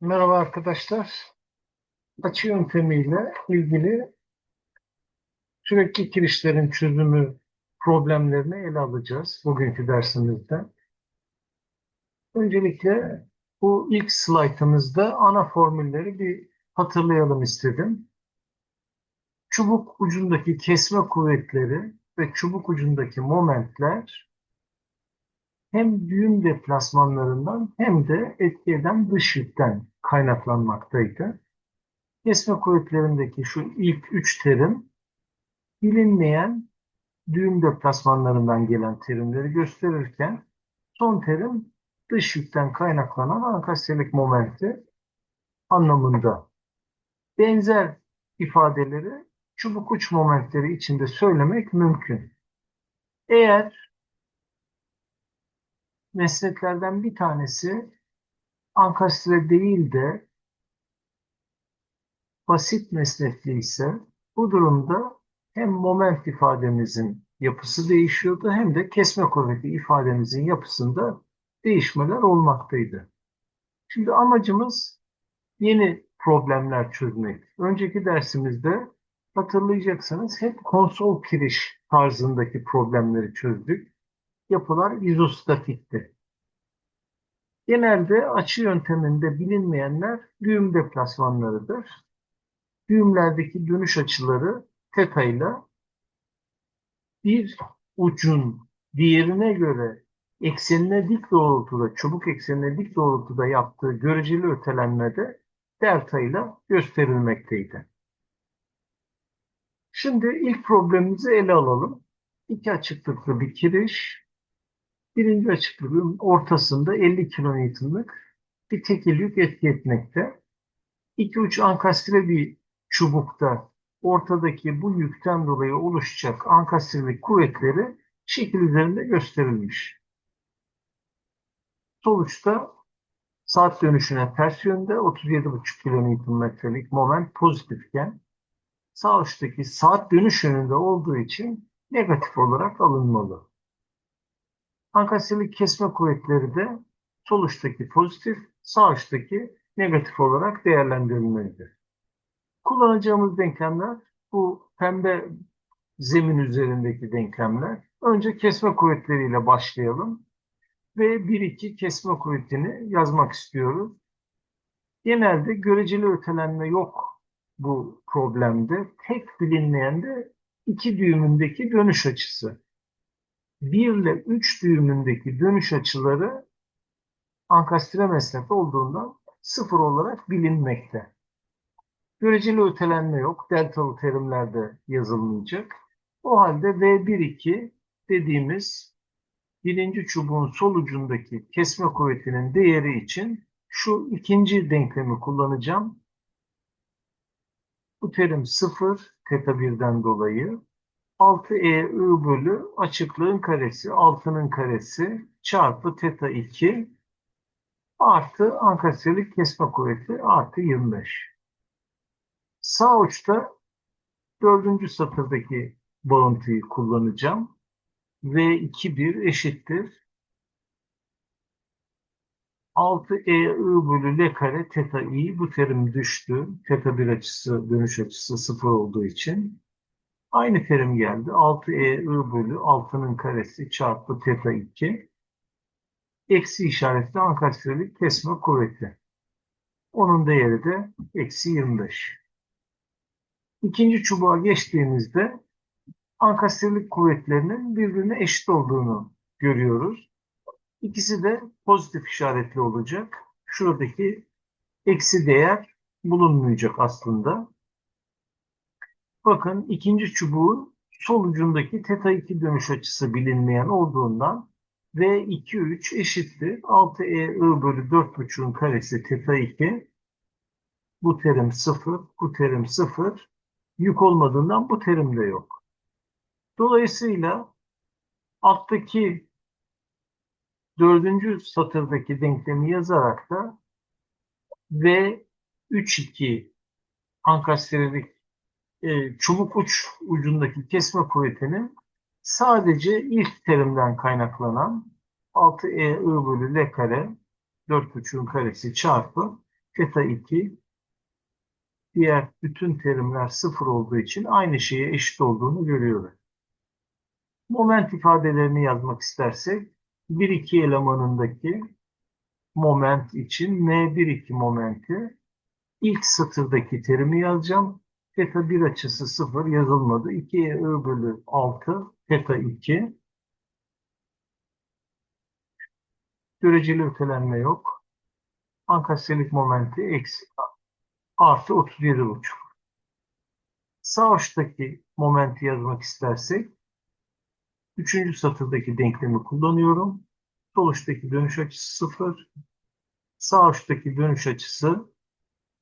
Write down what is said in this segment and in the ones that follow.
Merhaba arkadaşlar. Açı yöntemiyle ilgili sürekli kirişlerin çözümü problemlerini ele alacağız bugünkü dersimizde. Öncelikle bu ilk slaytımızda ana formülleri bir hatırlayalım istedim. Çubuk ucundaki kesme kuvvetleri ve çubuk ucundaki momentler hem düğüm deplasmanlarından hem de etki eden dış yükten kaynaklanmaktaydı. Kesme kuvvetlerindeki şu ilk üç terim bilinmeyen düğüm deplasmanlarından gelen terimleri gösterirken son terim dış yükten kaynaklanan ankastrelik momenti anlamında. Benzer ifadeleri çubuk uç momentleri içinde söylemek mümkün. Eğer mesleklerden bir tanesi ankastre değil de basit meslekli ise bu durumda hem moment ifademizin yapısı değişiyordu hem de kesme kuvveti ifademizin yapısında değişmeler olmaktaydı. Şimdi amacımız yeni problemler çözmek. Önceki dersimizde hatırlayacaksınız hep konsol kiriş tarzındaki problemleri çözdük. Yapılar izostatikti. Genelde açı yönteminde bilinmeyenler düğüm deplasmanlarıdır. Düğümlerdeki dönüş açıları teta ile bir ucun diğerine göre eksenine dik doğrultuda, çubuk eksenine dik doğrultuda yaptığı göreceli ötelenmede delta ile gösterilmekteydi. Şimdi ilk problemimizi ele alalım. İki açıklıklı bir kiriş, birinci açıklığın ortasında 50 kilonewtonlık bir tekil yük etki etmekte. İki uç ankastre bir çubukta ortadaki bu yükten dolayı oluşacak ankastrelik kuvvetleri şekil üzerinde gösterilmiş. Sonuçta saat dönüşüne ters yönde 37,5 kN'lik moment pozitifken sağ uçtaki saat dönüş yönünde olduğu için negatif olarak alınmalı. Ankastrelik kesme kuvvetleri de sol uçtaki pozitif, sağ uçtaki negatif olarak değerlendirilmelidir. Kullanacağımız denklemler bu pembe zemin üzerindeki denklemler. Önce kesme kuvvetleriyle başlayalım ve 1-2 kesme kuvvetini yazmak istiyoruz. Genelde göreceli ötelenme yok bu problemde. Tek bilinmeyen de iki düğümündeki dönüş açısı. 1 ile 3 düğümündeki dönüş açıları ankastre mesafe olduğundan sıfır olarak bilinmekte. Göreceli ötelenme yok. Deltalı terimlerde yazılmayacak. O halde V1-2 dediğimiz birinci çubuğun sol ucundaki kesme kuvvetinin değeri için şu ikinci denklemi kullanacağım. Bu terim 0 teta 1'den dolayı 6e i bölü açıklığın karesi 6'nın karesi çarpı teta 2 artı ankastrelik kesme kuvveti artı 25. Sağ uçta dördüncü satırdaki bağıntıyı kullanacağım. V2 eşittir. 6E I bölü L kare teta i bu terim düştü. Teta 1 açısı dönüş açısı 0 olduğu için. Aynı terim geldi. 6E I bölü 6'nın karesi çarpı teta 2. Eksi işaretli ankastrelik kesme kuvveti. Onun değeri de eksi 25. İkinci çubuğa geçtiğimizde ankastrelik kuvvetlerinin birbirine eşit olduğunu görüyoruz. İkisi de pozitif işaretli olacak. Şuradaki eksi değer bulunmayacak aslında. Bakın ikinci çubuğun sol ucundaki teta 2 dönüş açısı bilinmeyen olduğundan V 2 3 eşittir. 6E I bölü 4,5'un karesi teta 2. Bu terim 0, bu terim 0 yük olmadığından bu terim de yok. Dolayısıyla alttaki dördüncü satırdaki denklemi yazarak da V 3-2 ankastrelik e, çubuk uç ucundaki kesme kuvvetinin sadece ilk terimden kaynaklanan 6E I bölü L kare 4,5'un karesi çarpı Teta 2 diğer bütün terimler sıfır olduğu için aynı şeye eşit olduğunu görüyoruz. Moment ifadelerini yazmak istersek 1-2 elemanındaki moment için M1-2 momenti ilk satırdaki terimi yazacağım. Teta 1 açısı 0 yazılmadı. 2'ye I bölü 6 teta 2 göreceli ötelenme yok. Ankasyelik momenti eksi artı 37,5. Sağ uçtaki momenti yazmak istersek üçüncü satırdaki denklemi kullanıyorum. Sol uçtaki dönüş açısı 0. Sağ uçtaki dönüş açısı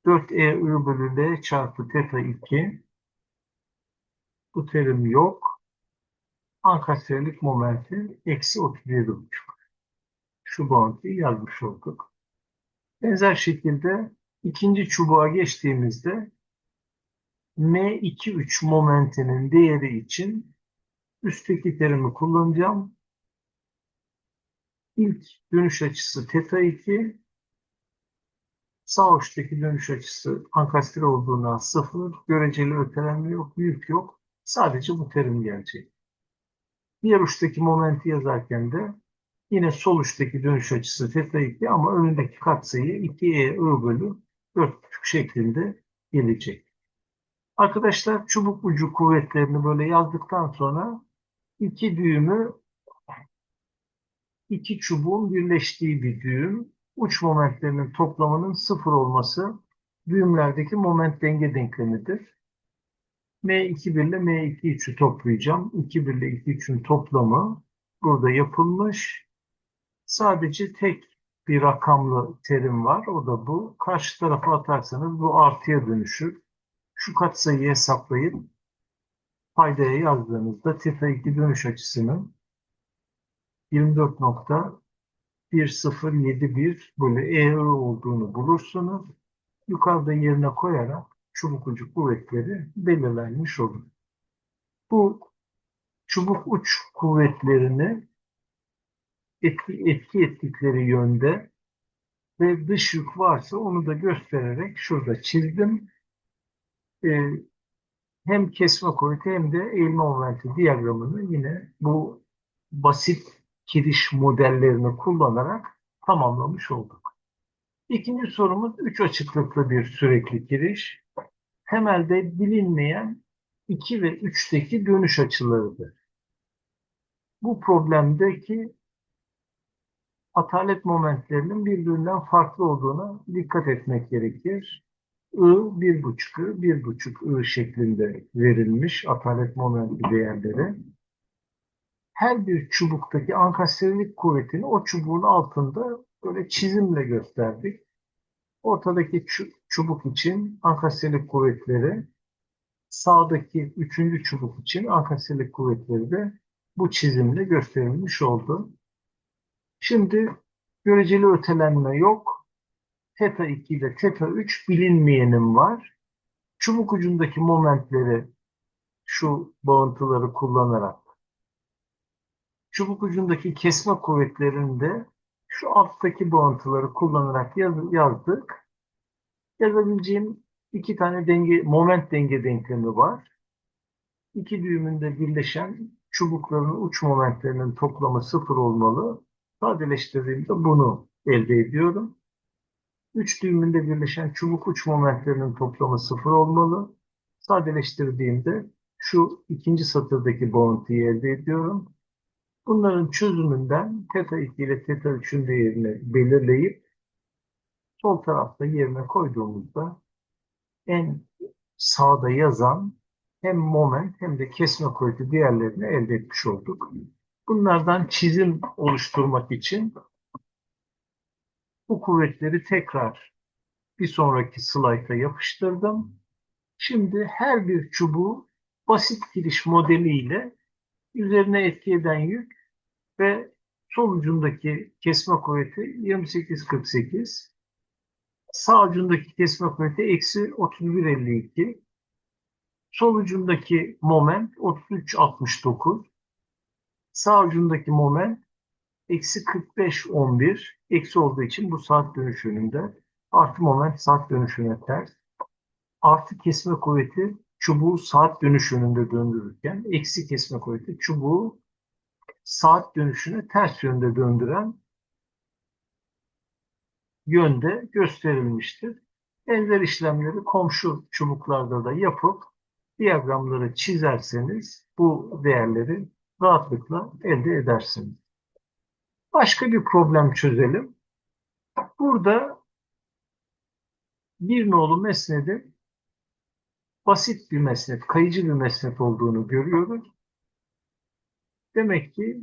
4E I bölü L çarpı teta 2. Bu terim yok. Ankasyelik momenti eksi 37,5. Şu bağıntıyı yazmış olduk. Benzer şekilde ikinci çubuğa geçtiğimizde M2-3 momentinin değeri için üstteki terimi kullanacağım. İlk dönüş açısı teta 2, sağ uçtaki dönüş açısı ankastre olduğundan 0, göreceli ötelenme yok, yük yok. Sadece bu terim gelecek. Diğer uçtaki momenti yazarken de Yine sol üstteki dönüş açısı 2 ama önündeki katsayı 2e I bölü 4,5 şeklinde gelecek. Arkadaşlar çubuk ucu kuvvetlerini böyle yazdıktan sonra iki düğümü iki çubuğun birleştiği bir düğüm. Uç momentlerinin toplamının sıfır olması düğümlerdeki moment denge denklemidir. M2 ile M2 toplayacağım. 2 ile 2 toplamı burada yapılmış. Sadece tek bir rakamlı terim var. O da bu. Karşı tarafa atarsanız bu artıya dönüşür. Şu katsayıyı hesaplayıp paydaya yazdığınızda teta 2 dönüş açısının 24.1071 bölü E olduğunu bulursunuz. Yukarıda yerine koyarak çubuk ucu kuvvetleri belirlenmiş olur. Bu çubuk uç kuvvetlerini etki, etki ettikleri yönde ve dış yük varsa onu da göstererek şurada çizdim. Ee, hem kesme kuvveti hem de eğilme momenti diyagramını yine bu basit kiriş modellerini kullanarak tamamlamış olduk. İkinci sorumuz üç açıklıklı bir sürekli kiriş. Temelde bilinmeyen 2 ve 3'teki dönüş açılarıdır. Bu problemdeki atalet momentlerinin birbirinden farklı olduğuna dikkat etmek gerekir. I 1,5 I, 1,5 I şeklinde verilmiş atalet momenti değerleri. Her bir çubuktaki ankastrelik kuvvetini o çubuğun altında böyle çizimle gösterdik. Ortadaki çubuk için ankastrelik kuvvetleri, sağdaki üçüncü çubuk için ankastrelik kuvvetleri de bu çizimle gösterilmiş oldu. Şimdi göreceli ötelenme yok. Teta 2 ile teta 3 bilinmeyenim var. Çubuk ucundaki momentleri şu bağıntıları kullanarak çubuk ucundaki kesme kuvvetlerini de şu alttaki bağıntıları kullanarak yaz, yazdık. Yazabileceğim iki tane denge, moment denge denklemi var. İki düğümünde birleşen çubukların uç momentlerinin toplamı sıfır olmalı. Sadeleştirdiğimde bunu elde ediyorum. Üç düğümünde birleşen çubuk uç momentlerinin toplamı sıfır olmalı. Sadeleştirdiğimde şu ikinci satırdaki bağıntıyı elde ediyorum. Bunların çözümünden teta 2 ile teta 3'ün değerini belirleyip sol tarafta yerine koyduğumuzda en sağda yazan hem moment hem de kesme kuvveti değerlerini elde etmiş olduk. Bunlardan çizim oluşturmak için bu kuvvetleri tekrar bir sonraki slayta yapıştırdım. Şimdi her bir çubuğu basit giriş modeliyle üzerine etki eden yük ve sol ucundaki kesme kuvveti 28-48, sağ ucundaki kesme kuvveti eksi 31-52, sol ucundaki moment 33-69, Sağ ucundaki moment eksi 45 11 eksi olduğu için bu saat dönüşümünde Artı moment saat dönüşüne ters. Artı kesme kuvveti çubuğu saat dönüş yönünde döndürürken eksi kesme kuvveti çubuğu saat dönüşüne ters yönde döndüren yönde gösterilmiştir. Benzer işlemleri komşu çubuklarda da yapıp diyagramları çizerseniz bu değerleri rahatlıkla elde edersiniz. Başka bir problem çözelim. Burada bir nolu mesnedin basit bir mesnet, kayıcı bir mesnet olduğunu görüyoruz. Demek ki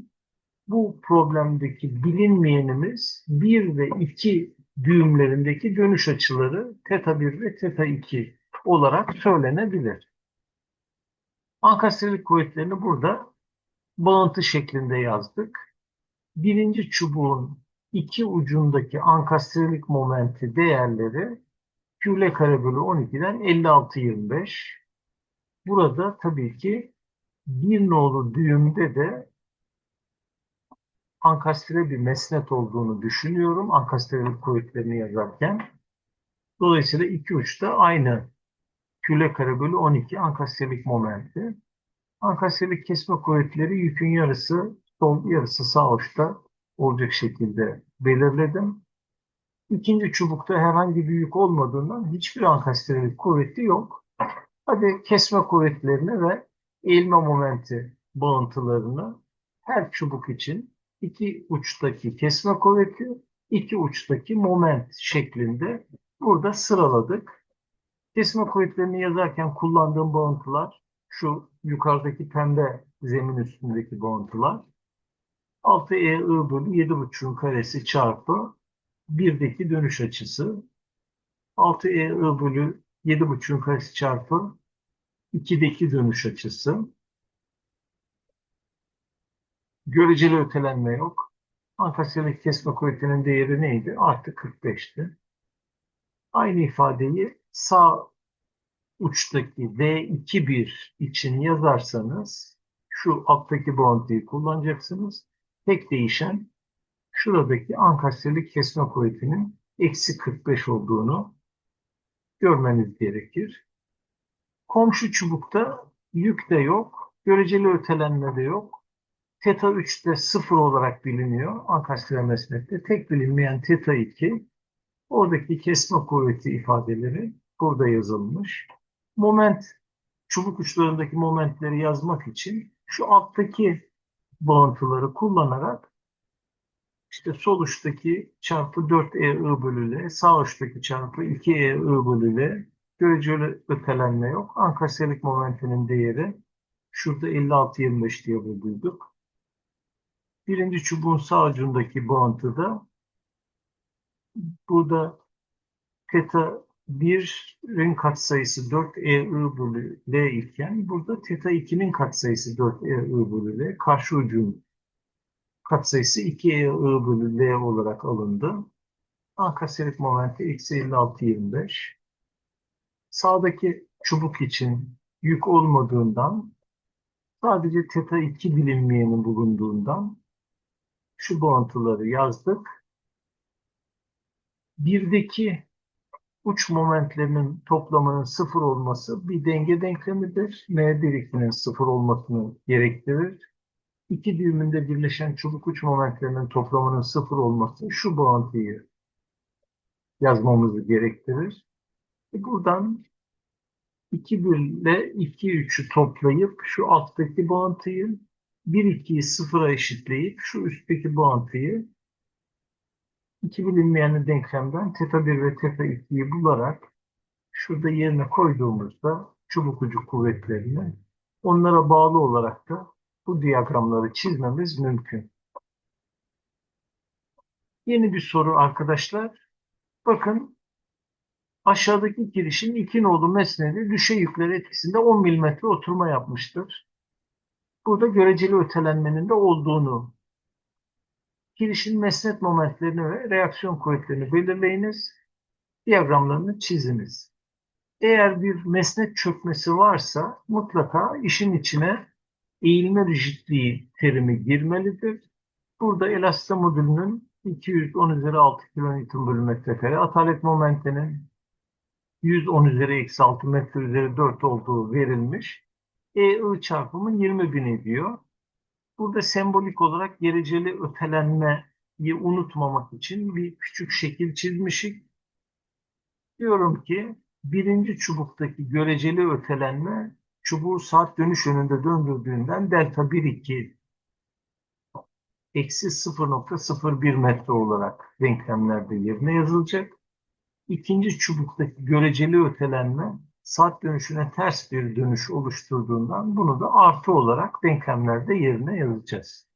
bu problemdeki bilinmeyenimiz 1 ve 2 düğümlerindeki dönüş açıları teta 1 ve teta 2 olarak söylenebilir. Ankastrelik kuvvetlerini burada bağıntı şeklinde yazdık. Birinci çubuğun iki ucundaki ankastrelik momenti değerleri Q kare bölü 12'den 56-25. Burada tabii ki bir nolu düğümde de ankastre bir mesnet olduğunu düşünüyorum. Ankastrelik kuvvetlerini yazarken. Dolayısıyla iki uçta aynı Q kare bölü 12 ankastrelik momenti. Ankastrelik kesme kuvvetleri yükün yarısı sol yarısı sağ uçta olacak şekilde belirledim. İkinci çubukta herhangi bir yük olmadığından hiçbir ankastrelik kuvveti yok. Hadi kesme kuvvetlerini ve eğilme momenti bağıntılarını her çubuk için iki uçtaki kesme kuvveti, iki uçtaki moment şeklinde burada sıraladık. Kesme kuvvetlerini yazarken kullandığım bağıntılar şu yukarıdaki pembe zemin üstündeki bağıntılar. 6 e I bölü 7,5'un karesi çarpı 1'deki dönüş açısı. 6 e I bölü 7,5'un karesi çarpı 2'deki dönüş açısı. Göreceli ötelenme yok. Ankasyalık kesme kuvvetinin değeri neydi? Artı 45'ti. Aynı ifadeyi sağ uçtaki V2.1 için yazarsanız şu alttaki bağıntıyı kullanacaksınız. Tek değişen şuradaki ankastrelik kesme kuvvetinin eksi 45 olduğunu görmeniz gerekir. Komşu çubukta yük de yok, göreceli ötelenme de yok. Teta 3 de 0 olarak biliniyor ankastre mesnette. Tek bilinmeyen teta 2, oradaki kesme kuvveti ifadeleri burada yazılmış. Moment, çubuk uçlarındaki momentleri yazmak için şu alttaki bağıntıları kullanarak işte sol uçtaki çarpı 4EI bölü L, sağ uçtaki çarpı 2EI bölü L, göreceli ötelenme yok. Ankastrelik momentinin değeri şurada 56-25 diye bulduyduk. Birinci çubuğun sağ ucundaki bağıntıda burada teta 1'in katsayısı 4EI bölü L iken burada teta 2'nin katsayısı 4EI bölü L. Karşı ucun katsayısı 2EI bölü L olarak alındı. Ankastrelik momenti eksi 56-25. Sağdaki çubuk için yük olmadığından sadece teta 2 bilinmeyenin bulunduğundan şu bağıntıları yazdık. Birdeki uç momentlerinin toplamının sıfır olması bir denge denklemidir. M1 sıfır olmasını gerektirir. İki düğümünde birleşen çubuk uç momentlerinin toplamının sıfır olması şu bağıntıyı yazmamızı gerektirir. E buradan 2 1 ile 2 3'ü toplayıp şu alttaki bağıntıyı 1 2'yi sıfıra eşitleyip şu üstteki bağıntıyı iki bilinmeyenli denklemden teta 1 ve teta 2'yi bularak şurada yerine koyduğumuzda çubuk ucu kuvvetlerini onlara bağlı olarak da bu diyagramları çizmemiz mümkün. Yeni bir soru arkadaşlar. Bakın aşağıdaki girişin iki nolu mesnedi düşey yükleri etkisinde 10 mm oturma yapmıştır. Burada göreceli ötelenmenin de olduğunu girişin mesnet momentlerini ve reaksiyon kuvvetlerini belirleyiniz. Diyagramlarını çiziniz. Eğer bir mesnet çökmesi varsa mutlaka işin içine eğilme rigidliği terimi girmelidir. Burada elasta modülünün 210 üzeri 6 kilonewton bölü metrekare. Atalet momentinin 110 üzeri eksi 6 metre üzeri 4 olduğu verilmiş. EI çarpımı 20 bin ediyor. Burada sembolik olarak gereceli ötelenmeyi unutmamak için bir küçük şekil çizmişik. Diyorum ki birinci çubuktaki göreceli ötelenme çubuğu saat dönüş yönünde döndürdüğünden delta 1 2 eksi 0.01 metre olarak denklemlerde yerine yazılacak. İkinci çubuktaki göreceli ötelenme saat dönüşüne ters bir dönüş oluşturduğundan bunu da artı olarak denklemlerde yerine yazacağız.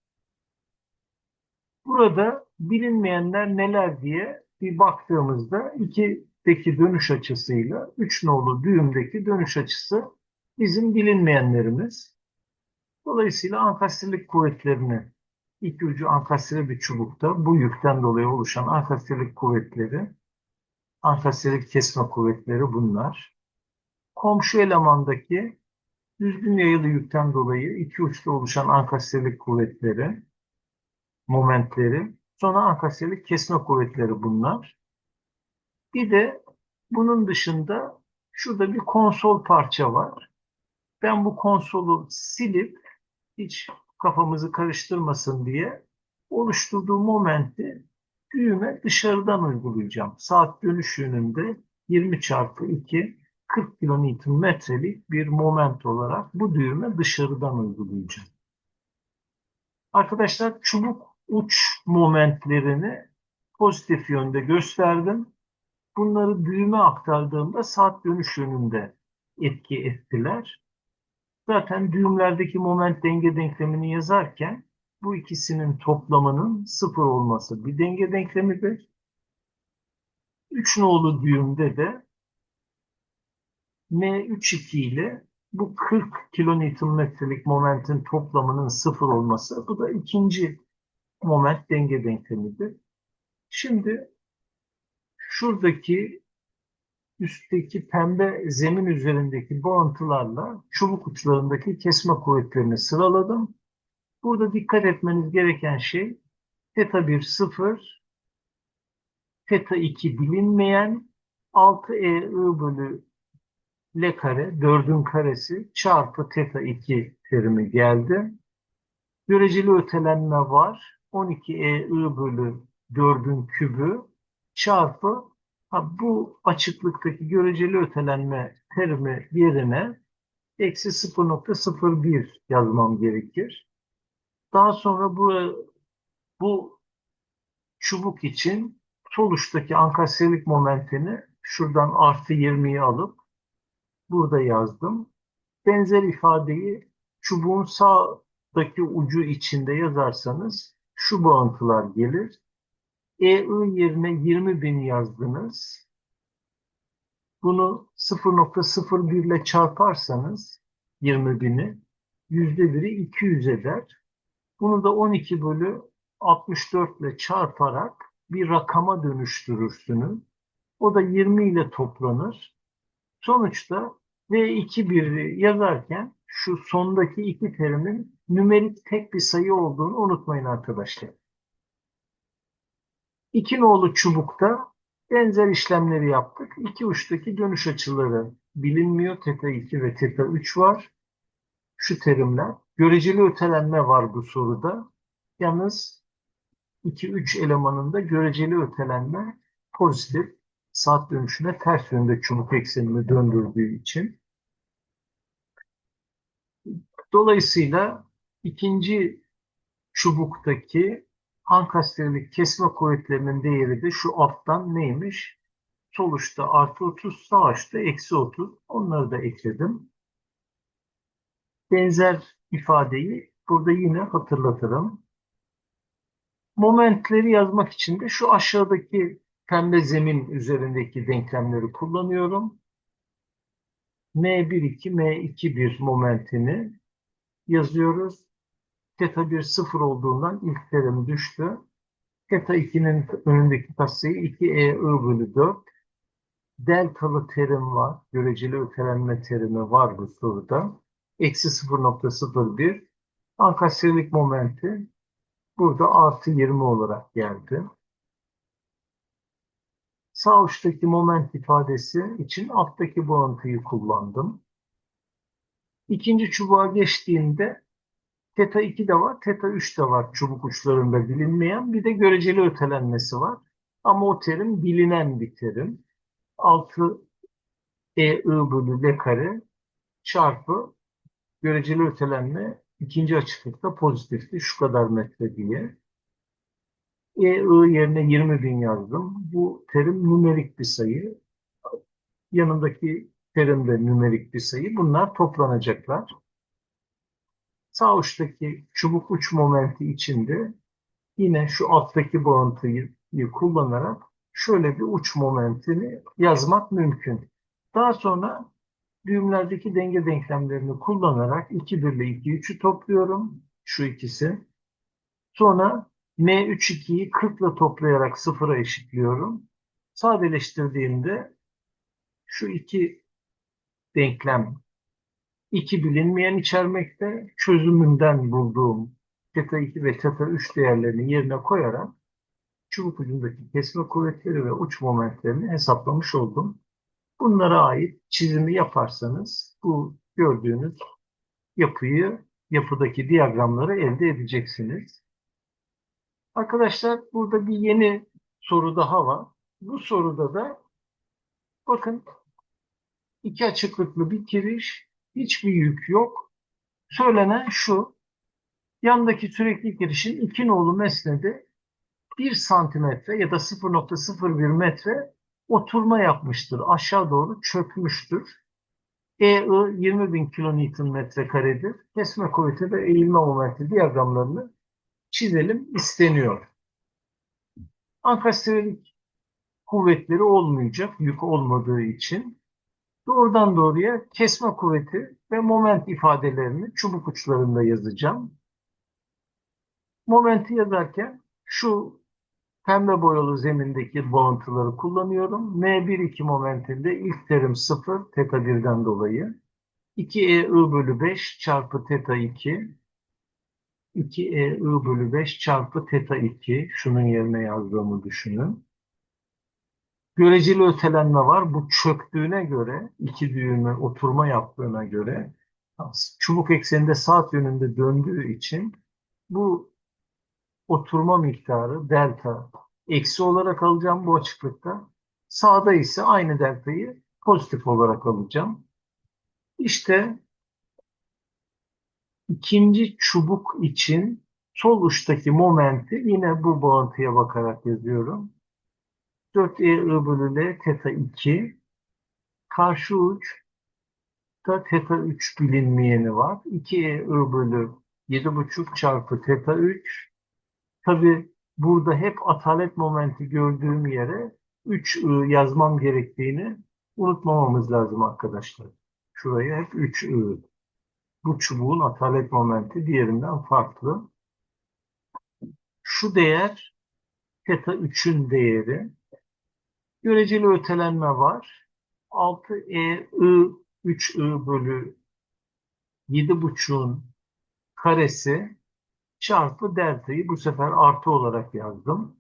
Burada bilinmeyenler neler diye bir baktığımızda 2'deki dönüş açısıyla 3 nolu düğümdeki dönüş açısı bizim bilinmeyenlerimiz. Dolayısıyla ankastirlik kuvvetlerini iki ucu ankastre bir çubukta bu yükten dolayı oluşan ankastirlik kuvvetleri ankastirlik kesme kuvvetleri bunlar. Komşu elemandaki düzgün yayılı yükten dolayı iki uçta oluşan ankastirlik kuvvetleri momentleri sonra ankastirlik kesme kuvvetleri bunlar. Bir de bunun dışında şurada bir konsol parça var. Ben bu konsolu silip hiç kafamızı karıştırmasın diye oluşturduğu momenti düğüme dışarıdan uygulayacağım. Saat dönüş yönünde 20 çarpı 2 40 kilonewton metrelik bir moment olarak bu düğüme dışarıdan uygulayacağım. Arkadaşlar çubuk uç momentlerini pozitif yönde gösterdim. Bunları düğüme aktardığımda saat dönüş yönünde etki ettiler. Zaten düğümlerdeki moment denge denklemini yazarken bu ikisinin toplamının sıfır olması bir denge denklemidir. 3 nolu düğümde de M32 ile bu 40 kilonewton metrelik momentin toplamının sıfır olması bu da ikinci moment denge denklemidir. Şimdi şuradaki üstteki pembe zemin üzerindeki bağıntılarla çubuk uçlarındaki kesme kuvvetlerini sıraladım. Burada dikkat etmeniz gereken şey teta 1 0, teta 2 bilinmeyen 6e bölü L kare 4'ün karesi çarpı teta 2 terimi geldi. Göreceli ötelenme var. 12e bölü 4'ün kübü çarpı ha, bu açıklıktaki göreceli ötelenme terimi yerine eksi 0.01 yazmam gerekir. Daha sonra bu, bu çubuk için sol uçtaki ankasyelik momentini şuradan artı 20'yi alıp burada yazdım. Benzer ifadeyi çubuğun sağdaki ucu içinde yazarsanız şu bağıntılar gelir. EI yerine 20 bin yazdınız. Bunu 0.01 ile çarparsanız 20 bini yüzde biri 200 eder. Bunu da 12 bölü 64 ile çarparak bir rakama dönüştürürsünüz. O da 20 ile toplanır. Sonuçta V2 birli yazarken şu sondaki iki terimin nümerik tek bir sayı olduğunu unutmayın arkadaşlar. İki nolu çubukta benzer işlemleri yaptık. İki uçtaki dönüş açıları bilinmiyor. Teta 2 ve teta 3 var. Şu terimler. Göreceli ötelenme var bu soruda. Yalnız 2-3 elemanında göreceli ötelenme pozitif. Saat dönüşüne ters yönde çubuk eksenini döndürdüğü için. Dolayısıyla ikinci çubuktaki ankastrelik kesme kuvvetlerinin değeri de şu alttan neymiş? Sol uçta artı 30, sağ eksi 30. Onları da ekledim. Benzer ifadeyi burada yine hatırlatırım. Momentleri yazmak için de şu aşağıdaki pembe zemin üzerindeki denklemleri kullanıyorum. M12, M21 momentini yazıyoruz. Teta 1 sıfır olduğundan ilk terim düştü. Teta 2'nin önündeki katsayı 2E bölü 4. Deltalı terim var. Göreceli ötelenme terimi var bu soruda. Eksi 0.01. Ankasirlik momenti burada artı 20 olarak geldi. Sağ uçtaki moment ifadesi için alttaki bağıntıyı kullandım. İkinci çubuğa geçtiğimde Teta 2 de var, teta 3 de var çubuk uçlarında bilinmeyen. Bir de göreceli ötelenmesi var. Ama o terim bilinen bir terim. 6 e i bölü l kare çarpı göreceli ötelenme ikinci açıklıkta pozitifti. Şu kadar metre diye. E i yerine 20 bin yazdım. Bu terim numerik bir sayı. Yanındaki terim de numerik bir sayı. Bunlar toplanacaklar. Sağ uçtaki çubuk uç momenti içinde yine şu alttaki bağıntıyı kullanarak şöyle bir uç momentini yazmak mümkün. Daha sonra düğümlerdeki denge denklemlerini kullanarak 2 1 ile 2 3'ü topluyorum. Şu ikisi. Sonra M3 2'yi 40 ile toplayarak sıfıra eşitliyorum. Sadeleştirdiğimde şu iki denklem iki bilinmeyen içermekte. Çözümünden bulduğum teta 2 ve teta 3 değerlerini yerine koyarak çubuk ucundaki kesme kuvvetleri ve uç momentlerini hesaplamış oldum. Bunlara ait çizimi yaparsanız bu gördüğünüz yapıyı, yapıdaki diyagramları elde edeceksiniz. Arkadaşlar burada bir yeni soru daha var. Bu soruda da bakın iki açıklıklı bir kiriş, hiçbir yük yok. Söylenen şu, yandaki sürekli girişin iki nolu mesnedi 1 santimetre ya da 0.01 metre oturma yapmıştır. Aşağı doğru çökmüştür. EI 20 bin kilonewton metre karedir. Kesme kuvveti ve eğilme momenti diyagramlarını çizelim isteniyor. Ankastrelik kuvvetleri olmayacak yük olmadığı için doğrudan doğruya kesme kuvveti ve moment ifadelerini çubuk uçlarında yazacağım. Momenti yazarken şu pembe boyalı zemindeki bağıntıları kullanıyorum. M1-2 momentinde ilk terim 0 teta 1'den dolayı. 2E I bölü 5 çarpı teta 2 2E I bölü 5 çarpı teta 2 şunun yerine yazdığımı düşünün. Göreceli ötelenme var. Bu çöktüğüne göre, iki düğüme oturma yaptığına göre çubuk ekseninde saat yönünde döndüğü için bu oturma miktarı delta eksi olarak alacağım bu açıklıkta. Sağda ise aynı deltayı pozitif olarak alacağım. İşte ikinci çubuk için sol uçtaki momenti yine bu bağıntıya bakarak yazıyorum. 4e bölü l teta 2 karşı uç da teta 3 bilinmeyeni var. 2e bölü 7,5 çarpı teta 3 tabi burada hep atalet momenti gördüğüm yere 3 yazmam gerektiğini unutmamamız lazım arkadaşlar. Şuraya hep 3 I. Bu çubuğun atalet momenti diğerinden farklı. Şu değer teta 3'ün değeri. Göreceli ötelenme var. 6E I 3I bölü 7,5'un karesi çarpı deltayı bu sefer artı olarak yazdım.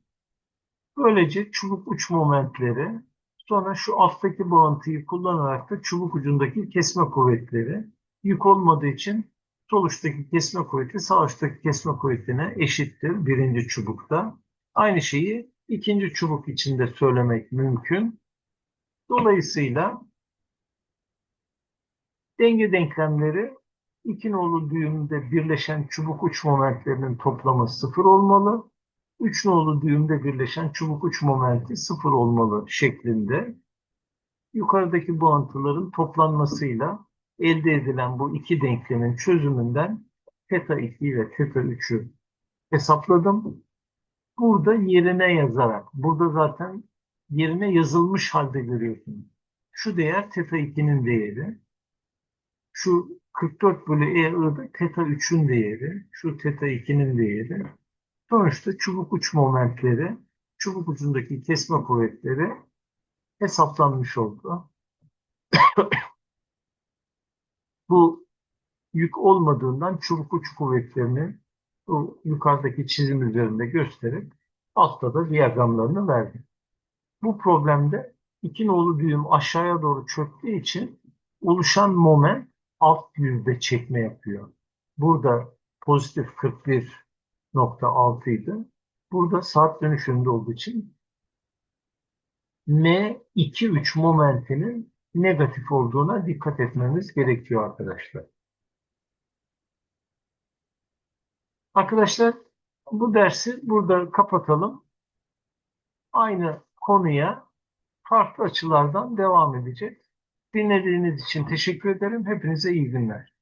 Böylece çubuk uç momentleri sonra şu alttaki bağıntıyı kullanarak da çubuk ucundaki kesme kuvvetleri yük olmadığı için sol uçtaki kesme kuvveti sağ uçtaki kesme kuvvetine eşittir birinci çubukta. Aynı şeyi ikinci çubuk içinde söylemek mümkün. Dolayısıyla denge denklemleri iki nolu düğümde birleşen çubuk uç momentlerinin toplamı sıfır olmalı. Üç nolu düğümde birleşen çubuk uç momenti sıfır olmalı şeklinde yukarıdaki bağıntıların toplanmasıyla elde edilen bu iki denklemin çözümünden teta 2 ve teta 3'ü hesapladım. Burada yerine yazarak, burada zaten yerine yazılmış halde görüyorsunuz. Şu değer teta 2'nin değeri. Şu 44 bölü EI'da teta 3'ün değeri. Şu teta 2'nin değeri. Sonuçta çubuk uç momentleri, çubuk ucundaki kesme kuvvetleri hesaplanmış oldu. Bu yük olmadığından çubuk uç kuvvetlerini bu yukarıdaki çizim üzerinde gösterip altta da diyagramlarını verdim. Bu problemde iki nolu düğüm aşağıya doğru çöktüğü için oluşan moment alt yüzde çekme yapıyor. Burada pozitif 41.6 idi. Burada saat dönüşünde olduğu için M2-3 momentinin negatif olduğuna dikkat etmemiz gerekiyor arkadaşlar. Arkadaşlar bu dersi burada kapatalım. Aynı konuya farklı açılardan devam edecek. Dinlediğiniz için teşekkür ederim. Hepinize iyi günler.